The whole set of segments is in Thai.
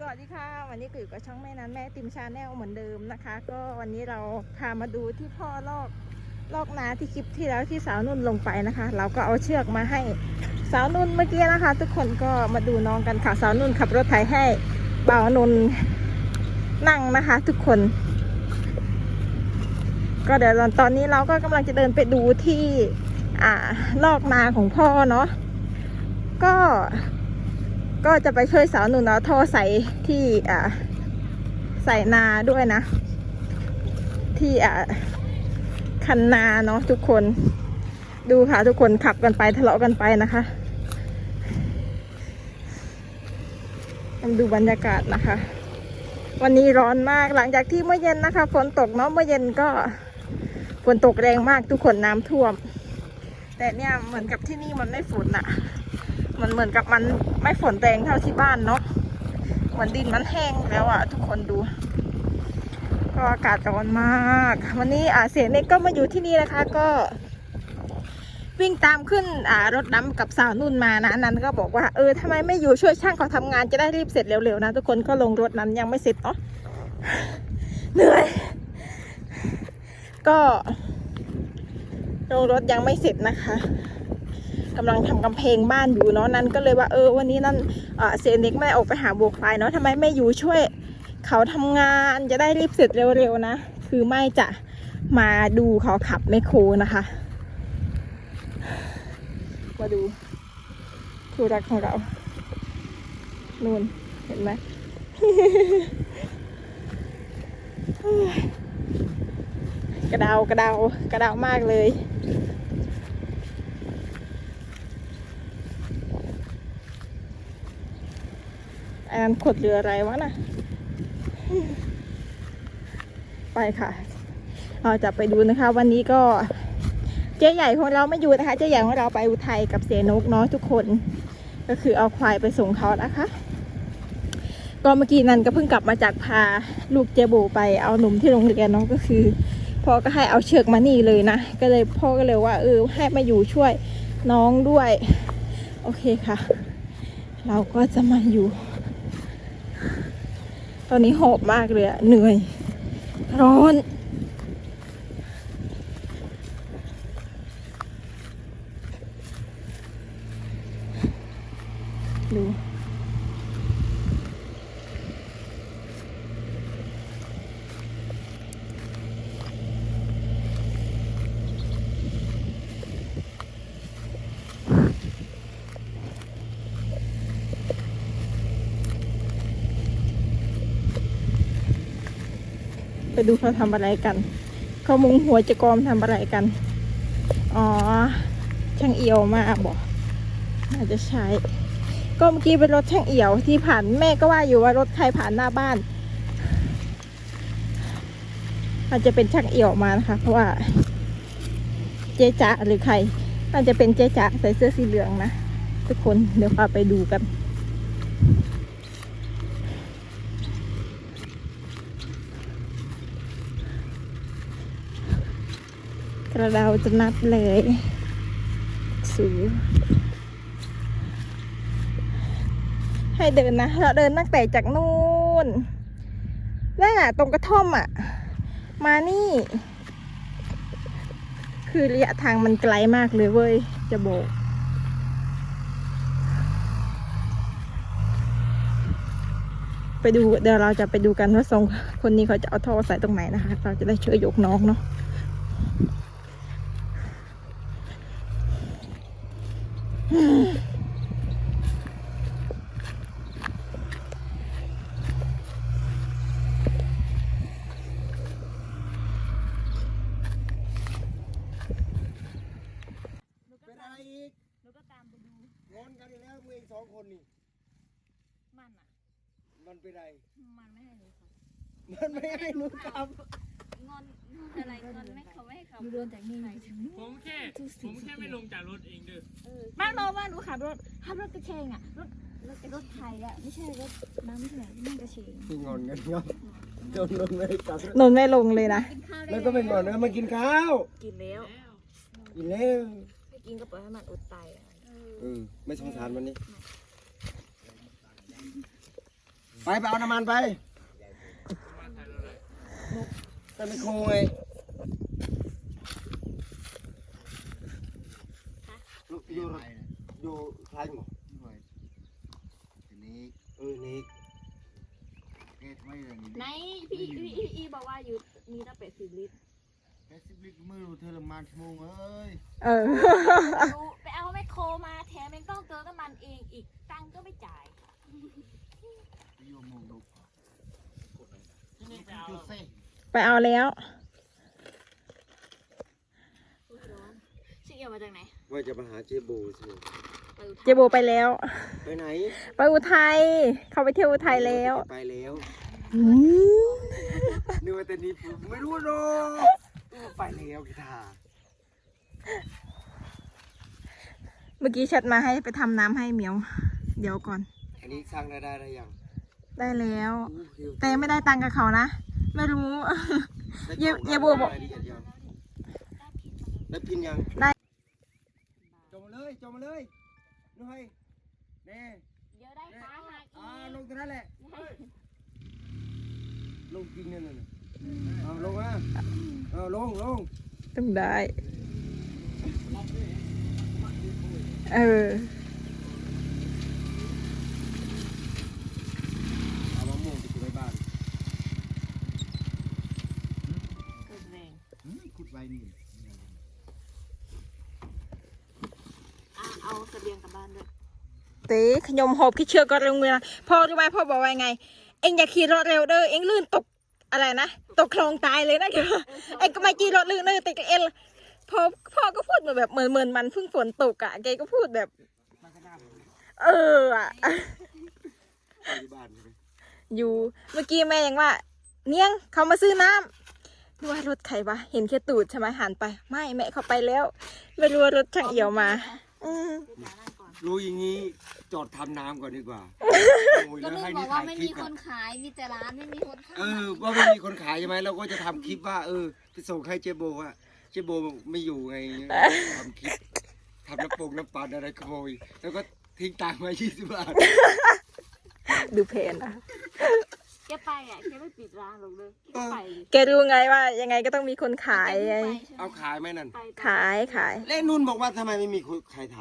สวัสดีค่ะ วันนี้ก็อยู่กับช่องแม่นั้นแม่ติมชาแนลเหมือนเดิมนะคะ ก็วันนี้เราพามาดูที่พ่อลอกลอกนาที่คลิปที่แล้วที่สาวนุ่นลงไปนะคะ เราก็เอาเชือกมาให้สาวนุ่นเมื่อกี้นะคะ ทุกคนก็มาดูน้องกันค่ะสาวนุ่นขับรถไถให้บ่าวนนท์นั่งนะคะ ทุกคน ก็เดี๋ยวตอนนี้เราก็กำลังจะเดินไปดูที่อ่าลอกนาของพ่อเนาะก็ ก็จะไปช่วยสาวหนุนเอาท่อใส่ที่อ่าใส่นาด้วยนะ ที่อ่าคันนาเนาะทุกคน ดูค่ะทุกคนขับกันไปทะเลาะกันไปนะคะมาดูบรรยากาศนะคะ วันนี้ร้อนมากหลังจากที่เมื่อเย็นนะคะฝนตกเนาะเมื่อเย็นก็ฝนตกแรงมากทุกคนน้ำท่วม แต่เนี่ยเหมือนกับที่นี่มันไม่ฝนอะ มันเหมือนกับมันไม่ฝนแรงเท่าที่บ้านเนาะเหมือนดินมันแห้งแล้วอะทุกคนดู ก็อากาศร้อนมาก วันนี้อ่าเสียเน็กก็มาอยู่ที่นี่นะคะ ก็ วิ่งตามขึ้นอ่ารถดำกับสาวนุ่นมานะนันก็บอกว่าเออทำไมไม่อยู่ช่วยช่างเขาทำงานจะได้รีบเสร็จเร็วๆนะทุกคนก็ลงรถนั้นยังไม่เสร็จเนาะเหนื่อย ก็ลงรถยังไม่เสร็จนะคะ กำลังทำกำแพงบ้านอยู่เนาะนั่นก็เลยว่าเออวันนี้นั่นเอ่อเซนเน็กไม่ออกไปหาบัวควายเนาะทำไมไม่อยู่ช่วย เขาทำงานจะได้รีบเสร็จเร็วๆนะ คือไม่จะมาดูเขาขับไมคโครนะคะ มาดูคู่รักของเรานู่นเห็นไหมกระดาวกระดาวกระดาวมากเลย อันขดเรืออะไรวะน่ะ ไปค่ะ เราจะไปดูนะคะ วันนี้ก็เจ๊ใหญ่ของเราไม่อยู่นะคะ เจ๊ใหญ่ของเราไปอุทัยกับเสนกเนาะทุกคน ก็คือเอาควายไปส่งเขานะคะ ก็เมื่อกี้นั้นก็เพิ่งกลับมาจากพาลูกเจโบไปเอาหนุ่มที่โรงเรียนเนาะก็คือพ่อก็ให้เอาเชือกมานี่เลยนะ ก็เลยพ่อก็เลยว่าเออให้มาอยู่ช่วยน้องด้วย โอเคค่ะ เราก็จะมาอยู่ ตอนนี้หอบมากเลยอะเหนื่อย ร้อน ดู ไปดูเขาทำอะไรกัน เขามุงหัวจะกรอมทำอะไรกัน อ๋อ ช่างเอียวมาบอกน่าจะใช้ ก็เมื่อกี้เป็นรถช่างเอี่ยวที่ผ่านแม่ก็ว่าอยู่ว่ารถใครผ่านหน้าบ้าน อาจจะเป็นช่างเอี่ยวมานะคะ เพราะว่าเจ๊จ๋าหรือใครน่าจจะเป็นเจ๊จ๋าใส่เสื้อสีเหลืองนะทุกคนเดี๋ยวพาไปดูกัน กระ เราจะนับเลยสูให้เดินนะ เราเดินตั้งแต่จากนู่นนั่นน่ะตรงกระท่อมอะมานี่ คือระยะทางมันไกลมากเลยเว้ย จะบอกไปดูเดี๋ยวเราจะไปดูกันว่าสองคนนี้เขาจะเอาท่อใส่ตรงไหนนะคะ เราจะได้ช่วยยกน้องเนาะ เป็นอะไรอีกหนูก็ตามไปดูงอนกันอีกแล้วมึงเองสองคนนี่ มันอะ มันเป็นไร มันไม่ให้หนูขับมันไม่ให้หนูกลับง อนงอนอะไรงอนไม่เขาไม่ให้เขาหนูโดนจากนี่ผมแค่ ผมแค่ไม่ลงจากรถเองเด้อบ้านเราว่าหนูขับรถขับรถกระเชงอะรถรถรถไทยอะไม่ใช่รถน้ำที่ไหนไม่กระเชงที่งอนกันงอนจนลงไม่กลับนนไม่ลงเลยนะกินข้าวได้แล้วก็ไม่งอนนะมากินข้าวกินแล้วกินแล้วไม่กินก็ปล่อยให้มันอดตายอะเออไม่สงสารมันนี่ไปไปเอาน้ำมันไป มาถ่ายรถเลย แต่ไม่โคไงอยู่อยู่อยู่ท้ายหมดทีนี้เออนี่เอ็ดไม่เลยนี่ไหนพี่พี่พี่อีบอกว่าอยู่มีตั้งแปดสิบลิตรแค่สิบลิตรมือเธอละมันชั่วโมงเอ้ยเออดูไปเอาแมคโครมาแถมยังต้องเติมน้ำมันเองอีกตังค์ก็ไม่จ่ายไปโยมโมงดูที่นี่ไปเอาจุดเซ่ ไปเอาแล้วอุ๊ยร้อนชื่อเอียวมาจากไหน ว่าจะมาหาเจโบใช่ไหมไปอุทัยเจโบไปแล้ว ไปไหนไปอุทัยเขาไปเที่ยวอุทัยแล้วไปแล้วอืมนึกว่าแต่นี้ผมไม่รู้หรอกไปแล้วกีตาร์เมื่อกี้แชทมาให้ไปทำน้ำให้เหมียว เดี๋ยวก่อน อันนี้สร้างได้ได้ได้ยังได้แล้ว อู้เดี๋ยวแต่ยังไม่ได้ตังค์กับเขานะ ไม่รู้ได้เยกล่องเยบัวบอกรายละเอียดยังได้พินยังได้จงมาเลยจงมาเลยน้อยแน่เดี๋ยวได้ขาหักอ่าอีกลงตรงนั้นแหละลงจริงนั่นน่ะเอาลงมาเอาลงลงต้องได้เออ เต้ขยมหอบขี้เชือกก็ลงเวลาพ่อรู้ไหมพ่อบอกว่าไง เอ็งอย่าขี่รถเร็วเด้อเอ็งลื่นตกอะไรนะตกคลองตายเลยนะแกว่าเอ็งก็ไม่ขี่รถลื่นเด้อติดเอ็นพ่อพ่อก็พูดมาแบบเหมือนเหมือนมันเพิ่งฝนตกอะแกก็พูดแบบ เอออะอยู่เมื่อกี้แม่ยังว่า เนียงเขามาซื้อน้ำนึกว่ารถใครวะเห็นแค่ตูดใช่ไหมหันไป ไม่แม่เขาไปแล้ว ไม่รู้ว่ารถช่างเอี่ยวมา อืม เดี๋ยวจ๋านั่งก่อนรู้อย่างนี้จอดทำน้ำก่อนดีกว่าโอ้ยก็แล้วนึกให้บอนี่กว่าถ่ายไม่คลิมีปคอะนขายมีแต่ร้านไม่มีคนขายเออว่าไม่มีคนขายใช่ไหมเราก็จะทำคลิปว่าเออไปส่งให้เจโบว่าเจโบไม่อยู่ไงทำคลิปทำน้ำปงน้ำปลาอะไรขโมยแล้วก็ทิ้งตังค์มา20บาท ดูเพนอะแกไปอะแกไม่ปิดร้านหรอกเลยแกก็ไปเลยแกรู้ไงว่ายังไงก็ต้องมีคนขายไงแกเพิ่งไปใช่ไหมเอาขายไหมนั่น ไปขายขายเล่นุ่นบอกว่าทำไมไม่มีใครท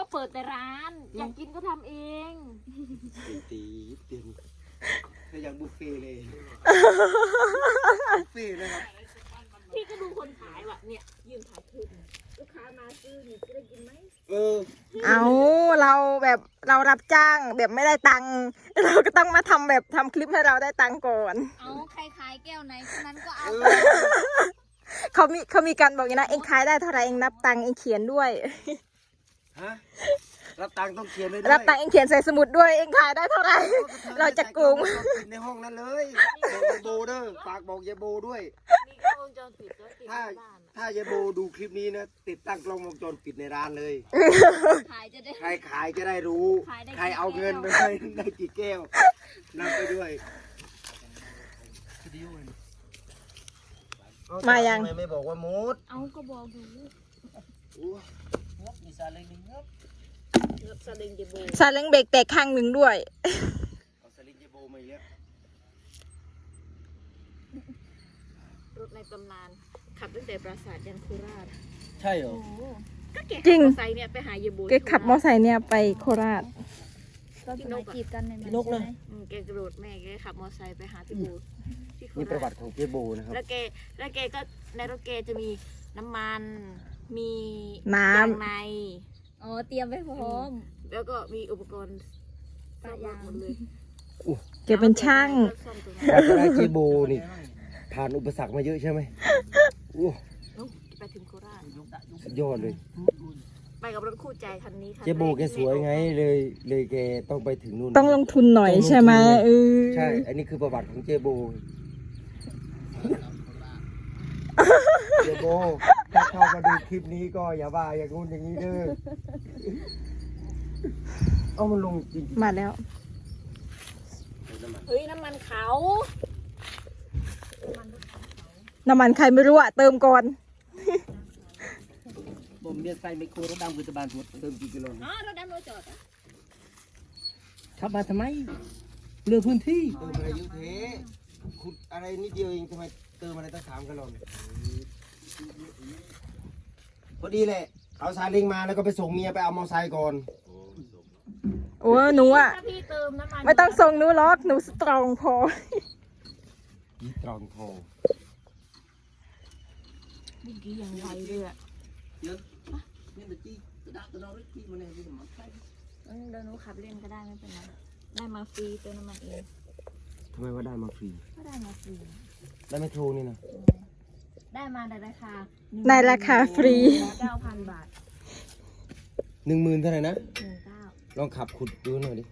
ก็เปิดแต่ร้าน อยากกินก็ทำเองำตีเตียนถ้าอยากบุฟเฟ่เลยบุฟเฟ่นะครับพี่ก็ดูคนขายว่ะเนี่ยยืนถ่ายคลิปลูกค้ามาซื้อนี่จะได้กินไหมเออเอาเราแบบเรารับจ้างแบบไม่ได้ตังค์เราก็ต้องมาทำแบบทำคลิปให้เราได้ตังค์ก่อน เอาใครขายแก้วไหนคนนั้นก็เอาเอไปอเขามีเขามีการบอกอย่างนะเองขายได้เท่าไหร่เองนับตังค์เองเขียนด้วย ฮะรับตังค์ต้องเขียนเลยด้วยรับตังค์เองเขียนใส่สมุดด้วยเองขายได้เท่าไหร่ เราจะโกงปิดในห้องนั้นเลยบอกยายโบเด้อฝากบอกยายโบด้วย มีกล้องวงจรปิดแล้วติดถ้า ในบ้านอะถ้ายายโบดูคลิปนี้นะ ติดตั้งกล้องวงจรปิดในร้านเลย ขายจะได้ ใครขายจะได้รู้ ขายได้กี่ ใครเอาเงินไปแก้วให้ได้กี่แก้วนับไปด้วยมายัง ทำไมไม่บอกว่ามดเอาก็บอกอยู่ มีซาเล้งงบเลือกสลิงเดโบซาเล้งเบรกแตกข้างหนึ่งด้วยเอาซาเล้งยายโบมาอีกแล้วรถในตำนานขับตั้งแต่ปราสาทยันโคราชใช่เหรอก็แกจริงขับมอไซค์เนี่ยไปหาเยโบแกขับมอไซค์เนี่ยไปโคราชก็สมัยจีบกันในมันนกเลยอืมแกกระโดดแม่แกขับมอไซค์ไปหาพี่โบที่โคมีประวัราชติของเจโบนะครับแล้วแกแล้วแกก็ในรถแกจะมีน้ำมัน มีน้ำ ยางในอ๋อเตรียมไว้พร้อม แล้วก็มีอุปกรณ์ซ่อมรถหมดเลยแกเป็นช่างก็ซ่อมตรงกว่าจะได้เจโบนี่ ผ่านอุปสรรคมาเยอะใช่ไหมโอ้นู้นไปถึงโคราชสุดยอดเลย ไปกับรถคู่ใจคันนี้คันเจโบรแกสวยไงเลยเลยแกต้องไปถึงนู่น ต้องลงทุนหน่อยต้องลงทุน ใช่ไหมเออใช่ อันนี้คือประวัติของเจโบเจ โบถ้าเข้ามาดูคลิปนี้ก็อย่าว่าอย่างงู้นอย่างนี้เด้อเอามันลงจริงมาแล้ว เฮ้ยน้ำมันเขาน้ำมันใครไม่รู้อะเติมก่อน ผมเรียกใส่ไมโครรถดำกุตบานเติมกี่กิโลอ๋อรถดำรถจอดอะขับมาทำไมเรื่องพื้นที่เติมอะไรเยอะเทขุดอะไรนิดเดียวเองทำไมเติมอะไรตั้งสามกะลอน พอดีแหละ เอาซาเล้งมาแล้วก็ไปส่งเมียไปเอามอไซค์ก่อน โอ้หนูอะ ถ้าพี่เติมน้ำมันไม่ต้องส่งหนูล็อกหนูสตรองพอ ยี่ตรองโทรเมื่อกี้ยังไวเลยอะนี่ตะกี้ตะดักตะนอริกี้มาเนี่ยที่มันใช่อืมเดี๋ยวหนูขับเล่นก็ได้ไม่เป็นไร ได้มาฟรีเติมน้ำมันเอง ทำไมว่าได้มาฟรีก็ได้มาฟรี ได้ไม่โทรนี่นะ ได้มาในราคาในราคาฟรี เก้าพันบาทหนึ่งหมื่นเท่าไหร่นะหนึ่งเก้าลองขับขุดดูหน่อยดิไ